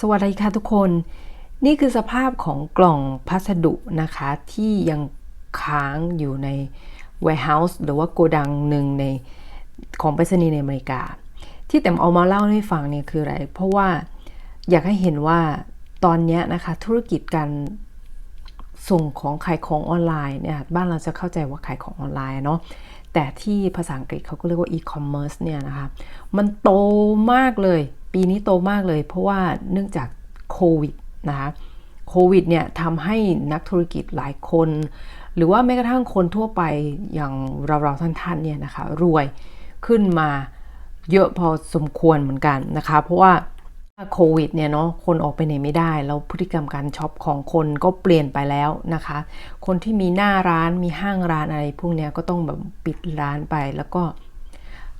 สวัสดีค่ะทุกคน นี่คือสภาพของกล่องพัสดุนะคะที่ยังค้างอยู่ใน warehouse หรือว่าโกดังหนึ่งในของไปรษณีย์ในอเมริกา ที่แต่มเอามาเล่าให้ฟังเนี่ยคืออะไร เพราะว่าอยากให้เห็นว่าตอนนี้นะคะธุรกิจการส่งของขายของออนไลน์เนี่ยบ้านเราจะเข้าใจว่าขายของออนไลน์เนาะแต่ที่ภาษาอังกฤษเขาก็เรียกว่า e-commerce เนี่ยนะคะ มันโตมากเลย ปีนี้โตมากเลย เพราะว่าเนื่องจากโควิดนะคะโควิดเนี่ยทำให้นักธุรกิจหลายคน หรือว่าแม้กระทั่งคนทั่วไปอย่างเราๆท่านๆเนี่ยนะคะรวยขึ้นมาเยอะพอสมควรเหมือนกันนะคะ เพราะว่าโควิดเนี่ยเนาะคนออกไปไหนไม่ได้ แล้วพฤติกรรมการช็อปของคนก็เปลี่ยนไปแล้วนะคะ คนที่มีหน้าร้านมีห้างร้านอะไรพวกเนี้ยก็ต้องแบบปิดร้านไปแล้วก็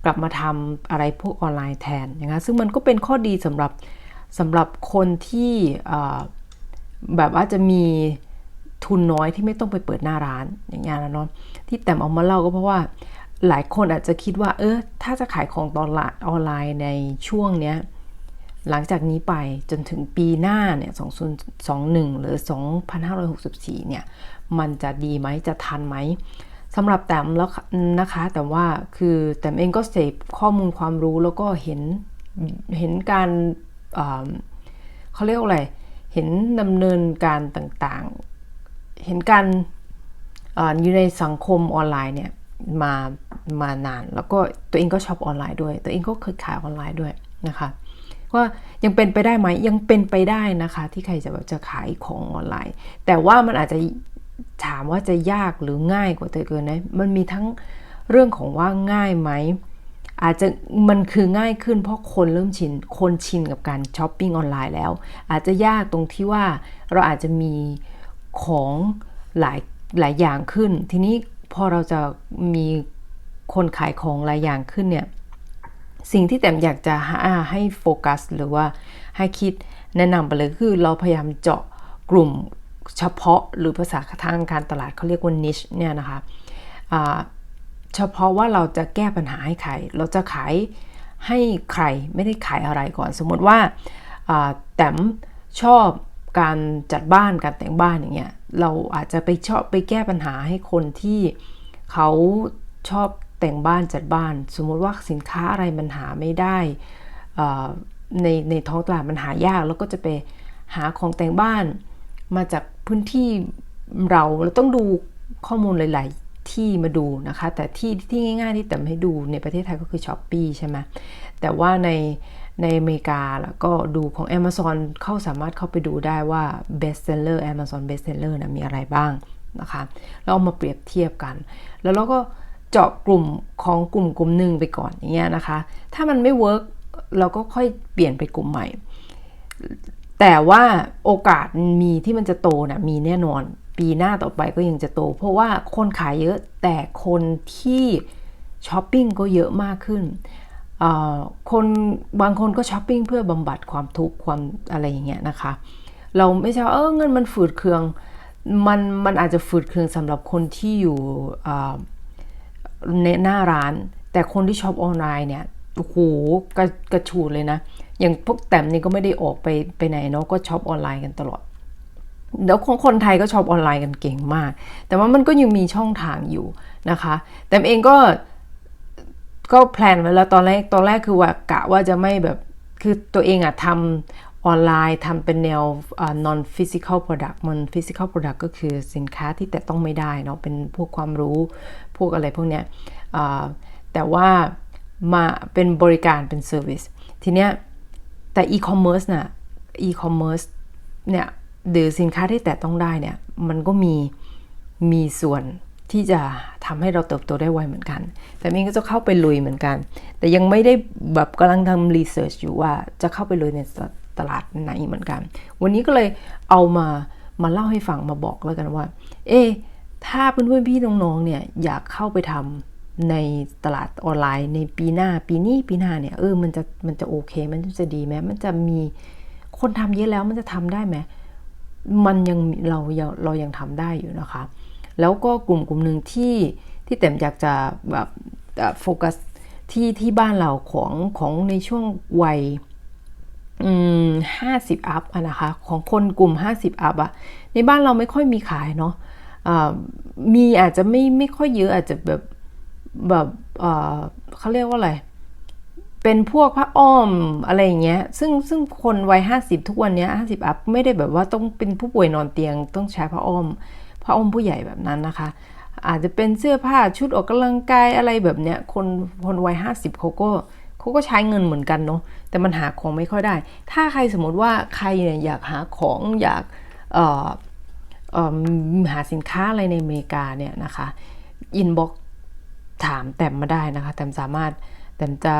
กลับมาทำอะไรพวกออนไลน์แทนนะคะซึ่งมันก็เป็นข้อดีสำหรับสำหรับคนที่แบบว่าจะมีทุนน้อยที่ไม่ต้องไปเปิดหน้าร้านอย่างเงี้ยนะเนาะที่แต่เอามาเล่าก็เพราะว่าหลายคนอาจจะคิดว่า เออถ้าจะขายของตอนออนไลน์ในช่วงเนี้ยหลังจากนี้ไปจนถึงปีหน้าเนี่ย 2021 หรือ 2564 เนี่ย มันจะดีไหมจะทันไหม สำหรับแต้มแล้วนะคะ แต่ว่าคือแต้มเองก็เสพข้อมูลความรู้แล้วก็เห็นเห็นการเขาเรียกว่าอะไร เห็นดำเนินการต่างๆ เห็นการอยู่ในสังคมออนไลน์เนี่ยมามานาน แล้วก็ตัวเองก็ชอบออนไลน์ด้วย ตัวเองก็เคยขายออนไลน์ด้วยนะคะว่ายังเป็นไปได้ไหมยังเป็นไปได้นะคะ ที่ใครจะแบบจะขายของออนไลน์ แต่ว่ามันอาจจะ ถามว่าจะยากหรือง่ายกว่าเธอเกินนะมันมีทั้งเรื่องของว่าง่ายไหม อาจจะมันคือง่ายขึ้นเพราะคนเริ่มชิน คนชินกับการช้อปปิ้งออนไลน์แล้ว อาจจะยากตรงที่ว่าเราอาจจะมีของหลายหลายอย่างขึ้น ทีนี้พอเราจะมีคนขายของหลายอย่างขึ้นเนี่ย สิ่งที่แต้มอยากจะให้โฟกัสหรือว่าให้คิดแนะนำไปเลยคือเราพยายามเจาะกลุ่ม เฉพาะหรือภาษาทางการตลาดเขาเรียกว่า niche เนี่ยนะคะะเฉพาะว่าเราจะแก้ปัญหาให้ใคร เราจะขายให้ใครไม่ได้ขายอะไรก่อน สมมติว่าแต้มชอบการจัดบ้านการแต่งบ้านอย่างเงี้ยเราอาจจะไปชอบไปแก้ปัญหาให้คนที่เขาชอบแต่งบ้านจัดบ้าน สมมติว่าสินค้าอะไรมันหาไม่ได้ในในท้องตลาดมันหายาก แล้วก็จะไปหาของแต่งบ้านมาจาก พื้นที่เราเราต้องดูข้อมูลหลาย ๆ ที่มาดูนะคะ แต่ที่ที่ง่าย ๆ ที่แต่ให้ดูในประเทศไทยก็คือ s h อ p e e ใช่ไหมแต่ว่าในในอเมริกาแล้วก็ดูของ Amazon เข้าสามารถเข้าไปดูได้ว่า best seller Amazon best seller นะมีอะไรบ้างนะคะแล้วเอามาเปรียบเทียบกัน แล้วเราก็เจาะกลุ่มของกลุ่มกลุ่มหนึ่งไปก่อนอย่างเงี้ยนะคะ ถ้ามันไม่เวิร์กเราก็ค่อยเปลี่ยนไปกลุ่มใหม่ แต่ว่าโอกาสมีที่มันจะโตนะมีแน่นอน ปีหน้าต่อไปก็ยังจะโต เพราะว่าคนขายเยอะแต่คนที่ช้อปปิ้งก็เยอะมากขึ้นคนบางคนก็ช้อปปิ้งเพื่อบำบัดความทุกข์ความอะไรอย่างเงี้ยนะคะ เราไม่ใช่เออเงินมันฝืดเคืองมันมันอาจจะฝืดเคืองสำหรับคนที่อยู่ในหน้าร้าน แต่คนที่ช็อปออนไลน์เนี่ย โอ้โหกระกระชูดเลยนะ อย่างพวกแต้มนี่ก็ไม่ได้ออกไปไปไหนเนาะก็ช็อปออนไลน์กันตลอดแล้วของคนไทยก็ช็อปออนไลน์กันเก่งมาก แต่ว่ามันก็ยังมีช่องทางอยู่นะคะ แต่เองก็ก็แพลนไว้แล้วตอนแรกตอนแรกคือว่ากะว่าจะไม่แบบคือตัวเองอะทำออนไลน์ทำเป็นแนว non physical product non physical product ก็คือสินค้าที่แต่ต้องไม่ได้เนาะเป็นพวกความรู้พวกอะไรพวกเนี้ยแต่ว่า มาเป็นบริการเป็นเซอร์วิสทีเนี้ยแต่อีคอมเมิร์ซน่ะอีคอมเมิร์ซเนี่ยหรือสินค้าที่แต่ต้องได้เนี่ยมันก็มีมีส่วนที่จะทำให้เราเติบโตได้ไวเหมือนกัน แต่มินก็จะเข้าไปลุยเหมือนกัน แต่ยังไม่ได้แบบกำลังทำรีเสิร์ชอยู่ว่าจะเข้าไปลุยในตลาดไหนเหมือนกัน วันนี้ก็เลยเอามามาเล่าให้ฟังมาบอกแล้วกันว่า เอ๊ถ้าเพื่อนๆพี่น้องๆเนี่ยอยากเข้าไปทำ ในตลาดออนไลน์ในปีหน้าปีนี้ปีหน้าเนี่ยเออมันจะมันจะโอเค มันจะดีไหมมันจะมีคนทำเยอะแล้วมันจะทำได้ไหมมันยังเราเรายังทำได้อยู่นะคะ แล้วก็กลุ่มกลุ่มหนึ่งที่ที่เต็มอยากจะแบบโฟกัสที่ที่บ้านเราของของในช่วงวัยห้าสิบอัพนะคะของคนกลุ่ม 50 อัพอะในบ้านเราไม่ค่อยมีขายเนาะะมีอาจจะไม่ไม่ค่อยเยอะอาจจะแบบ แบบเขาเรียกว่าอะไร เป็นพวกพระอ้อมอะไรอย่างเงี้ย ซึ่งซึ่งคนวัย50ทุกวันนี้50อัพไม่ได้แบบว่าต้องเป็นผู้ป่วยนอนเตียง ต้องใช้พระอ้อมพระอ้อมผู้ใหญ่แบบนั้นนะคะ อาจจะเป็นเสื้อผ้าชุดออกกำลังกายอะไรแบบเนี้ยคนคนวัย50เขาก็เขาก็ใช้เงินเหมือนกันเนาะแต่มันหาของไม่ค่อยได้ ถ้าใครสมมติว่าใครเนี่ยอยากหาของอยากหาสินค้าอะไรในอเมริกาเนี่ยนะคะอินบ็อก ถามแต้มมาได้นะคะแต้มสามารถแต้มจะ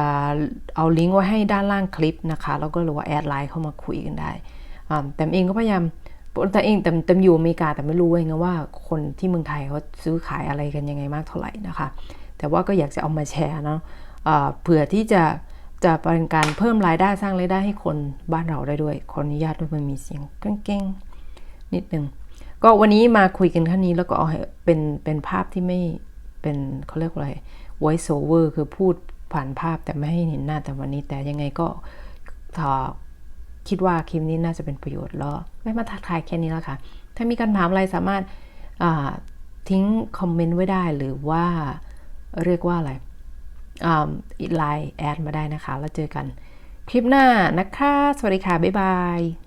เอาลิงก์ไว้ให้ด้านล่างคลิปนะคะแล้วก็หรือว่าแอดไลน์เข้ามาคุยกันได้แต้มเองก็พยายามแต่เองแต่แต่อยู่อเมริกาแต่ไม่รู้เองนะว่าคนที่เมืองไทยเขาซื้อขายอะไรกันยังไงมากเท่าไหร่นะคะ แต่ว่าก็อยากจะเอามาแชร์เนาะเผื่อที่จะจะเป็นการเพิ่มรายได้สร้างรายได้ให้คนบ้านเราได้ด้วยขออนุญาตด้วยมันมีเสียงเก้งๆนิดนึงก็วันนี้มาคุยกันแค่นี้แล้วก็เอาเป็นเป็นภาพที่ไม่ เป็นเขาเรียกว่าอะไร voice over คือพูดผ่านภาพแต่ไม่ให้เห็นหน้าแต่วันนี้ แต่ยังไงก็คิดว่าคลิปนี้น่าจะเป็นประโยชน์แล้วไม่มาทักทายแค่นี้แล้วค่ะ ถ้ามีคำถามอะไรสามารถทิ้งคอมเมนต์ไว้ได้หรือว่าเรียกว่าอะไรไลน์แอดมาได้นะคะ แล้วเจอกันคลิปหน้านะคะ สวัสดีค่ะ บ๊ายบาย